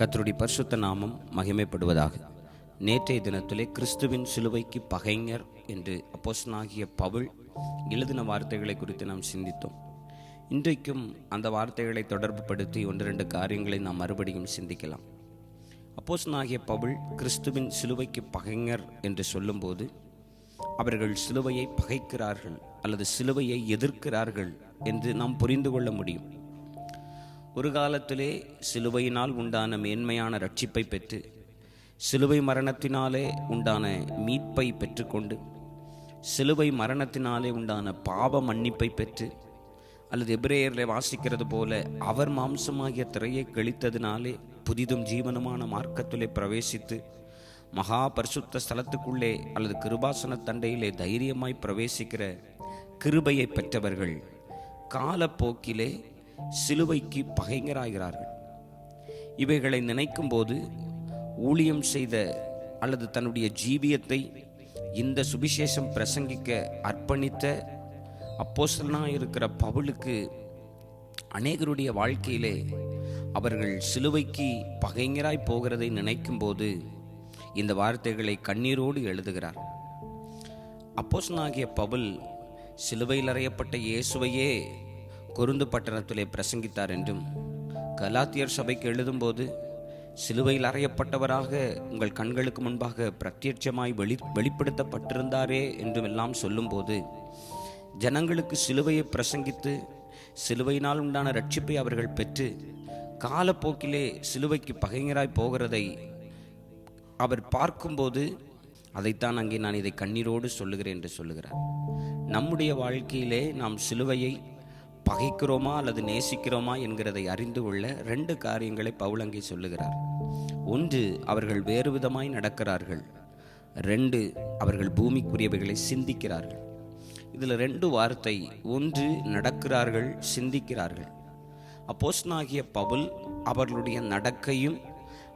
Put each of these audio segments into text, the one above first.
கத்தருடைய பரிசுத்த நாமம் மகிமைப்படுவதாக. நேற்றைய தினத்திலே கிறிஸ்துவின் சிலுவைக்கு பகைஞர் என்று அப்போசனாகிய பவுல் எழுதின வார்த்தைகளை குறித்து நாம் சிந்தித்தோம். இன்றைக்கும் அந்த வார்த்தைகளை தொடர்புபடுத்தி ஒன்று ரெண்டு காரியங்களை நாம் மறுபடியும் சிந்திக்கலாம். அப்போசனாகிய பவுல் கிறிஸ்துவின் சிலுவைக்கு பகைஞர் என்று சொல்லும்போது அவர்கள் சிலுவையை பகைக்கிறார்கள் அல்லது சிலுவையை எதிர்க்கிறார்கள் என்று நாம் புரிந்து கொள்ள முடியும். ஒரு காலத்திலே சிலுவையினால் உண்டான மேன்மையான ரட்சிப்பை பெற்று சிலுவை மரணத்தினாலே உண்டான மீட்பை பெற்றுக்கொண்டு சிலுவை மரணத்தினாலே உண்டான பாவ மன்னிப்பை பெற்று அல்லது எபிரேயரில் வாசிக்கிறது போல அவர் மாம்சமாகிய திரையை கழித்ததினாலே புதிதும் ஜீவனமான மார்க்கத்திலே பிரவேசித்து மகா பரிசுத்த ஸ்தலத்துக்குள்ளே அல்லது கிருபாசன தண்டையிலே தைரியமாய் பிரவேசிக்கிற கிருபையை பெற்றவர்கள் காலப்போக்கிலே சிலுவைக்கு பகைஞராகிறார்கள். இவைகளை நினைக்கும்போது ஊழியம் செய்த அல்லது தன்னுடைய ஜீவியத்தை இந்த சுவிசேஷம் பிரசங்கிக்க அர்ப்பணித்த அப்போஸ்தலனாக இருக்கிற பவுலுக்கு அநேகருடைய வாழ்க்கையிலே அவர்கள் சிலுவைக்கு பகைஞராய் போகிறதை நினைக்கும்போது இந்த வார்த்தைகளை கண்ணீரோடு எழுதுகிறார். அப்போசனாகிய பவுல் சிலுவையில் அறையப்பட்ட இயேசுவையே கொருந்து பட்டணத்திலே பிரசங்கித்தார் என்றும் கலாத்தியர் சபைக்கு எழுதும்போது சிலுவையில் அறையப்பட்டவராக உங்கள் கண்களுக்கு முன்பாக பிரத்யட்சமாய் வெளி வெளிப்படுத்தப்பட்டிருந்தாரே என்றும் எல்லாம் சொல்லும்போது ஜனங்களுக்கு சிலுவையை பிரசங்கித்து சிலுவையினால் உண்டான ரட்சிப்பை அவர்கள் பெற்று காலப்போக்கிலே சிலுவைக்கு பகைஞராய் போகிறதை அவர் பார்க்கும்போது அதைத்தான் அங்கே நான் இதை கண்ணீரோடு சொல்லுகிறேன் என்று சொல்லுகிறார். நம்முடைய வாழ்க்கையிலே நாம் சிலுவையை பகைக்கிறோமா அல்லது நேசிக்கிறோமா என்கிறதை அறிந்து கொள்ள ரெண்டு காரியங்களை பவுல் அங்கே சொல்லுகிறார். ஒன்று அவர்கள் வேறு விதமாய் நடக்கிறார்கள். ரெண்டு அவர்கள் பூமிக்குரியவைகளை சிந்திக்கிறார்கள். இதில் ரெண்டு வார்த்தை ஒன்று நடக்கிறார்கள் சிந்திக்கிறார்கள். அப்போஸ்னாகிய பவுல் அவர்களுடைய நடக்கையும்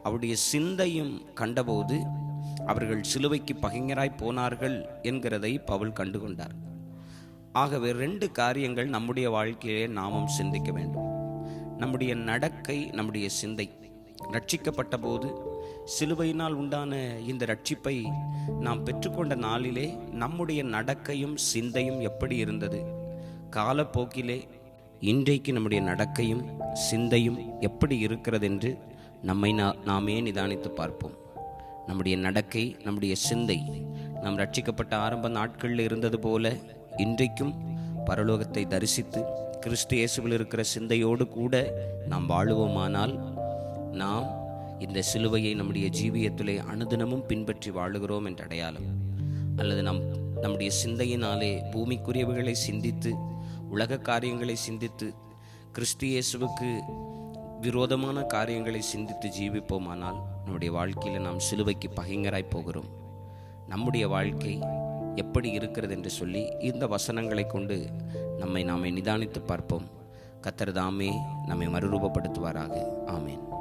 அவருடைய சிந்தையும் கண்டபோது அவர்கள் சிலுவைக்கு பகைஞராய் போனார்கள் என்கிறதை பவுல் கண்டுகொண்டார். ஆகவே ரெண்டு காரியங்கள் நம்முடைய வாழ்க்கையிலே நாமும் சிந்திக்க வேண்டும். நம்முடைய நடக்கை நம்முடைய சிந்தை. ரட்சிக்கப்பட்ட போது சிலுவையினால் உண்டான இந்த ரட்சிப்பை நாம் பெற்றுக்கொண்ட நாளிலே நம்முடைய நடக்கையும் சிந்தையும் எப்படி இருந்தது? காலப்போக்கிலே இன்றைக்கு நம்முடைய நடக்கையும் சிந்தையும் எப்படி இருக்கிறது என்று நம்மை நா நாமே நிதானித்து பார்ப்போம். நம்முடைய நடக்கை நம்முடைய சிந்தை. நாம் ரட்சிக்கப்பட்ட ஆரம்ப நாட்களில் இருந்தது போல இன்றைக்கும் பரலோகத்தை தரிசித்து கிறிஸ்து இயேசுவில் இருக்கிற சிந்தையோடு கூட நாம் வாழுவோமானால் நாம் இந்த சிலுவையை நம்முடைய ஜீவியத்திலே அனுதினமும் பின்பற்றி வாழுகிறோம் என்ற அடையாளம். அல்லது நம் நம்முடைய சிந்தையினாலே பூமிக்குரியவைகளை சிந்தித்து உலக காரியங்களை சிந்தித்து கிறிஸ்து இயேசுவுக்கு விரோதமான காரியங்களை சிந்தித்து ஜீவிப்போமானால் நம்முடைய வாழ்க்கையில் நாம் சிலுவைக்கு பகைங்கராய் போகிறோம். நம்முடைய வாழ்க்கை எப்படி இருக்கிறது என்று சொல்லி இந்த வசனங்களை கொண்டு நம்மை நாமே நிதானித்து பார்ப்போம். கத்தர் தாமே நம்மை மறுரூபப்படுத்துவாராக. ஆமேன்.